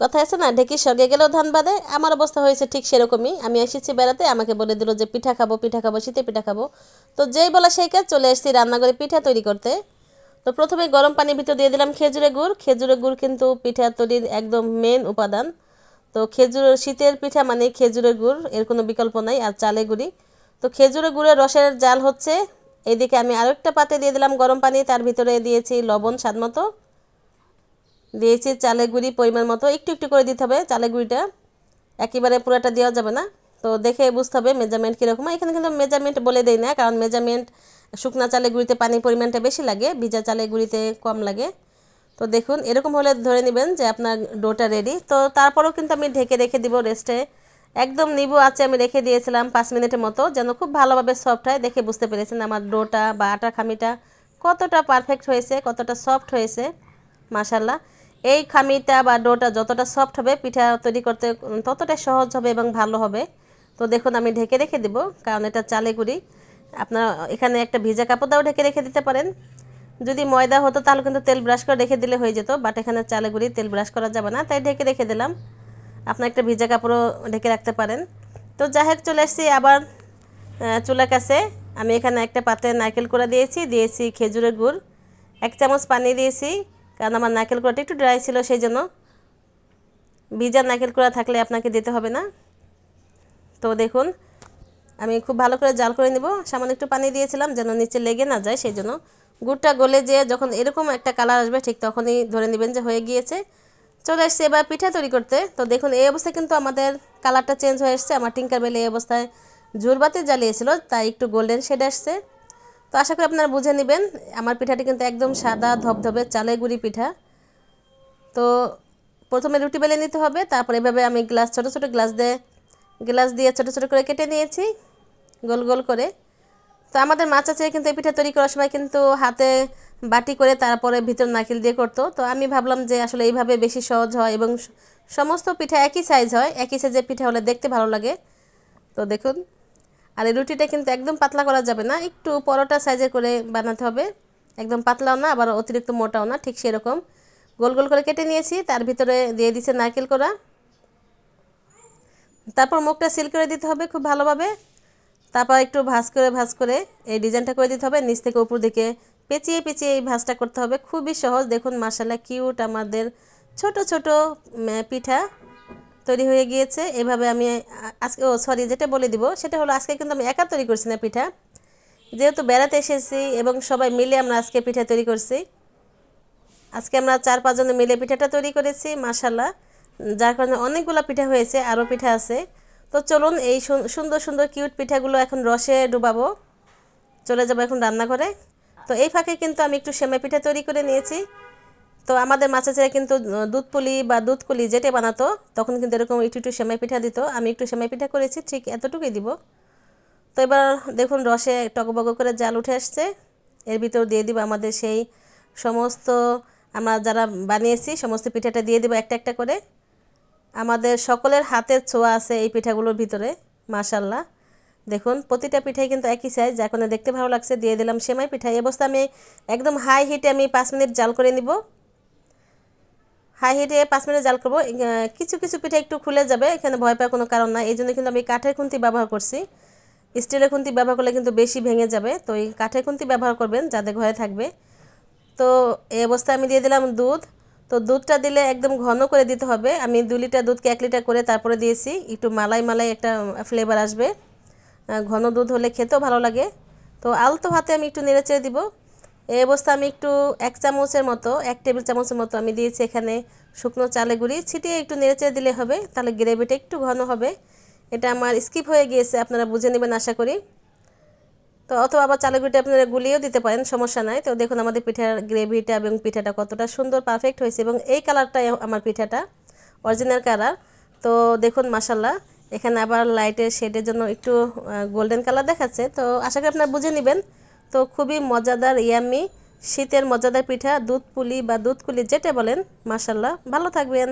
কথা আছে না, ঢেকি সগে গেলেও ধান বাঁধে, আমার অবস্থা হয়েছে ঠিক সেরকমই। আমি এসেছি বেড়াতে, আমাকে বলে দিল যে পিঠা খাব পিঠা খাব, শীতে পিঠা খাব। তো যেই বলা সেই কাজ, চলে এসেছি রান্নাঘরে পিঠা তৈরি করতে। তো প্রথমে গরম পানির ভিতর দিয়ে দিলাম খেজুরের গুড়। খেজুরের গুড় কিন্তু পিঠা তৈরির একদম মেন উপাদান। তো খেজুর, শীতের পিঠা মানে খেজুরের গুড়, এর কোনো বিকল্প নাই, আর চালে গুড়ি। তো খেজুরের গুড়ের রসের জাল হচ্ছে এদিকে আমি আরেকটা পাতে দিয়ে দিলাম গরম পানি, তার ভিতরে দিয়েছি লবণ স্বাদ মতো দিয়েছি চালের গুঁড়ি পরিমাণ মতো, একটু একটু করে দিতে হবে চালের গুঁড়িটা। একেবারে পুরোটা দেওয়া যাবে না। তো দেখে বুঝতে হবে মেজারমেন্ট কীরকম। এখানে কিন্তু মেজারমেন্ট বলে দেই না, কারণ মেজারমেন্ট শুকনা চালের গুঁড়িতে পানির পরিমাণটা বেশি লাগে, ভিজা চালের গুঁড়িতে কম লাগে। তো দেখুন, এরকম হলে ধরে নেবেন যে আপনার ডোটা রেডি তো তারপরেও কিন্তু আমি ঢেকে রেখে দিব রেস্টে একদম নিবু আছে আমি রেখে দিয়েছিলাম পাঁচ মিনিটের মতো, যেন খুব ভালোভাবে সফট হয়। দেখে বুঝতে পেরেছেন আমার ডোটা বা আটা খামিটা কতটা পারফেক্ট হয়েছে, কতটা সফট হয়েছে মাশাল্লাহ এই খামিটা বা ডোটা যতটা সফট হবে, পিঠা তৈরি করতে ততটা সহজ হবে এবং ভালো হবে। তো দেখুন, আমি ঢেকে রেখে দেব, কারণ এটা চালে গুঁড়ি। আপনার এখানে একটা ভিজা কাপড় দাও ঢেকে রেখে দিতে পারেন। যদি ময়দা হতো, তাহলে কিন্তু তেল ব্রাশ করে রেখে দিলে হয়ে যেত বাট এখানে চালে গুঁড়ি, তেল ব্রাশ করা যাবে না, তাই ঢেকে রেখে দিলাম। আপনার একটা ভিজা কাপড়ও ঢেকে রাখতে পারেন। তো যাই হোক, চলে এসেছি আবার চুলা কাছে। আমি এখানে একটা পাত্রে নারকেল করে দিয়েছি দিয়েছি খেজুরের গুড়, এক চামচ পানি দিয়েছি। কারণ আমার নারকেল কোড়াটা একটু ড্রাই ছিল সেই জন্য ভিজা নারকেল কোড়া থাকলে আপনাকে দিতে হবে না। তো দেখুন, আমি খুব ভালো করে জাল করে নিব। সামান্য একটু পানি দিয়েছিলাম যেন নিচে লেগে না যায় সেই জন্য গুড়টা গলে যেয়ে যখন এরকম একটা কালার আসবে ঠিক তখনই ধরে নেবেন যে হয়ে গিয়েছে। চলে এসছে এবার পিঠা তৈরি করতে। তো দেখুন, এই অবস্থায় কিন্তু আমাদের কালারটা চেঞ্জ হয়ে এসছে। আমার টিঙ্কার বেলে এই অবস্থায় জোরবাতি জ্বালিয়েছিল, তাই একটু গোল্ডেন শেড আসছে তো আশা করি আপনারা বুঝে নেবেন, আমার পিঠাটি কিন্তু একদম সাদা ধবধবে চালে গুঁড়ি পিঠা। তো প্রথমে রুটি বেলে নিতে হবে, তারপর এভাবে আমি গ্লাস, ছোট ছোট গ্লাস দিয়ে গ্লাস দিয়ে ছোট ছোট করে কেটে নিয়েছি, গোল গোল করে। তো আমাদের মাছ আছে, কিন্তু এই পিঠা তৈরি করার সময় কিন্তু হাতে বাটি করে তারপরে ভিতর নাকিল দিয়ে করতো। তো আমি ভাবলাম যে আসলে এইভাবে বেশি সহজ হয় এবং সমস্ত পিঠা একই সাইজ হয়, একই সাইজের পিঠা হলে দেখতে ভালো লাগে। তো দেখুন। আর এই রুটিটা কিন্তু একদম পাতলা করা যাবে না। একটু পরোটা সাইজের করে বানাতে হবে। একদম পাতলাও না, আবার অতিরিক্ত মোটাও না, ঠিক সেরকম। গোল গোল করে কেটে নিয়েছি, তার ভিতরে দিয়ে দিচ্ছে নারকেল করা তারপর মুখটা সিল করে দিতে হবে খুব ভালোভাবে। তারপর একটু ভাজ করে ভাজ করে এই ডিজাইনটা করে দিতে হবে। নিচ থেকে উপর দিকে পেঁচিয়ে পেঁচিয়ে এই ভাজটা করতে হবে। খুবই সহজ। দেখুন মাসালা কিউট আমাদের ছোট ছোট পিঠা। তৈরি হয়ে গিয়েছে। এভাবে আমি, আজকে, ও সরি যেটা বলে দিব, সেটা হলো আজকে কিন্তু আমি একা তৈরি করছি না পিঠা। যেহেতু বেড়াতে এসেছি এবং সবাই মিলে আমরা আজকে পিঠা তৈরি করছি। আজকে আমরা চার পাঁচজনে মিলে পিঠাটা তৈরি করেছি মাসাল্লাহ যার কারণে অনেকগুলো পিঠা হয়েছে, আরও পিঠা আছে। তো চলুন এই সুন্দর সুন্দর কিউট পিঠাগুলো এখন রসে ডুবাবো। চলে যাব এখন রান্নাঘরে। তো এই ফাঁকে কিন্তু আমি একটু সেমাই পিঠা তৈরি করে নিয়েছি। তো আমাদের মাছের কিন্তু দুধ পুলি বা দুধ যেটা বানাতো, তখন কিন্তু এরকম একটু একটু সেমাই পিঠা দিত। আমি একটু সেমাই পিঠা করেছি, ঠিক এতটুকুই দিব। তো এবার দেখুন রসে টকবগ করে জাল উঠে আসছে। এর ভিতর দিয়ে দিব আমাদের সেই সমস্ত, আমরা যারা বানিয়েছি, সমস্ত পিঠাটা দিয়ে দিব একটা একটা করে। আমাদের সকলের হাতের ছোঁয়া আছে এই পিঠাগুলোর ভিতরে, মাশাল্লাহ। দেখুন, প্রতিটা পিঠাই কিন্তু একই সাইজ যা দেখতে ভালো লাগছে, দিয়ে দিলাম সেমাই পিঠা। এই অবস্থা আমি একদম হাই হিটে আমি পাঁচ মিনিট জাল করে নিব। হাই হিটে পাঁচ মিনিট জাল করব। কিছু কিছু পিঠা একটু খুলে যাবে, এখানে ভয় পাওয়ার কোনো কারণ নাই। এই জন্য কিন্তু আমি কাঠের খুন্তি ব্যবহার করছি। স্টিলের খুন্তি ব্যবহার করলে কিন্তু বেশি ভেঙে যাবে। তো এই কাঠের খুন্তি ব্যবহার করবেন যাদের ঘরে থাকবে। তো এই অবস্থায় আমি দিয়ে দিলাম দুধ। তো দুধটা দিলে একদম ঘন করে দিতে হবে। আমি দু লিটার দুধকে এক লিটার করে তারপরে দিয়েছি। একটু মালাই মালাই একটা ফ্লেভার আসবে। ঘন দুধ হলে খেতেও ভালো লাগে। তো আলতো হাতে আমি একটু নেড়ে চেড়ে দিব। এই অবস্থা আমি একটু এক চামচের মতো, এক টেবিল চামচের মতো আমি দিয়েছি এখানে শুকনো চালে গুঁড়ি। ছিটিয়ে একটু নেড়ে চেড়ে দিলে হবে, তাহলে গ্রেভিটা একটু ঘন হবে। এটা আমার স্কিপ হয়ে গিয়েছে, আপনারা বুঝে নেবেন আশা করি। তো অথবা আবার চালের গুঁড়িটা আপনারা গুলিয়েও দিতে পারেন, সমস্যা নাই। তো দেখুন আমাদের পিঠার গ্রেভিটা এবং পিঠাটা কতটা সুন্দর পারফেক্ট হয়েছে এবং এই কালারটাই আমার পিঠাটা অরিজিনাল কালার তো দেখুন মাসাল্লাহ এখানে আবার লাইটের শেডের জন্য একটু গোল্ডেন কালার দেখাচ্ছে। তো আশা করি আপনারা বুঝে নেবেন। তো খুবই মজাদার, ইয়ামি, শীতের মজাদার পিঠা, দুধ পুলি বা দুধ কুলি, যেটা বলেন মাসাল্লাহ ভালো থাকবেন।